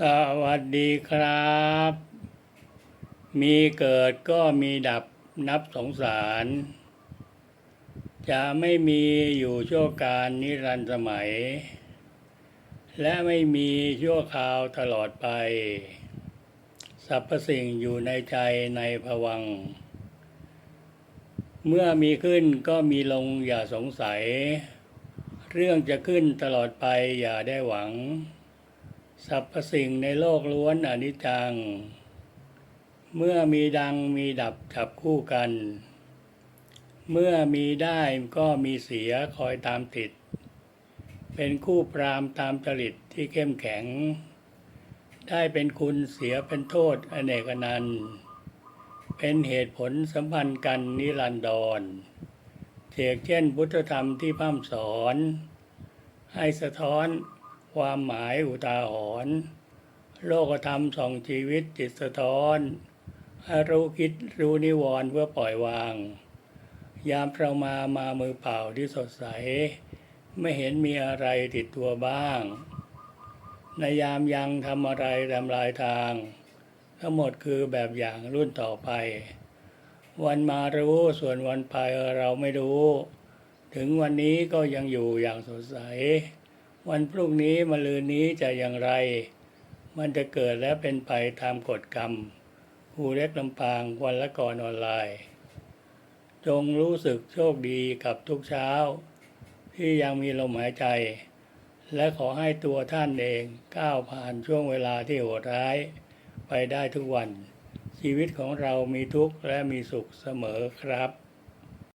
สวัสดีครับ มีเกิดก็มีดับนับสงสาร จะไม่มีอยู่ชั่วการนิรันดร์สมัย และไม่มีชั่วคราวตลอดไป สรรพสิ่งอยู่ในใจในภวัง เมื่อมีขึ้นก็มีลงอย่าสงสัย เรื่องจะขึ้นตลอดไปอย่าได้หวัง สรรพสิ่งในโลกล้วนอนิจจัง เมื่อมีดังมีดับจับคู่กัน เมื่อมีได้ก็มีเสียคอยตามติด เป็นคู่ปรามตามจริตที่เข้มแข็ง ได้เป็นคุณเสียเป็นโทษอเนกนันเป็นเหตุผลสัมพันธ์กันนิรันดรเทียกเช่นพุทธธรรมที่พร่ำสอน ให้สะท้อน ความหมายอุทาหรณ์โลกธรรมส่องชีวิตจิตสะท้อนรู้คิดรู้นิวรณ์เพื่อปล่อยวาง ยามเรามามามือเปล่าที่สดใส ไม่เห็นมีอะไรติดตัวบ้าง ในยามยังทำอะไรทำลายทาง ทั้งหมดคือแบบอย่างรุ่นต่อไป วันมารู้ส่วนวันไปเราไม่รู้ ถึงวันนี้ก็ยังอยู่อย่างสดใส วันพรุ่งนี้มะรืนนี้จะอย่างไร มันจะเกิดและเป็นไปตามกฎกรรมหูเล็กลำปางวันละก่อนออนไลน์ จงรู้สึกโชคดีกับทุกเช้า ที่ยังมีลมหายใจ และขอให้ตัวท่านเองก้าวผ่านช่วงเวลาที่โหดร้าย ไปได้ทุกวัน ชีวิตของเรามีทุกข์และมีสุขเสมอครับ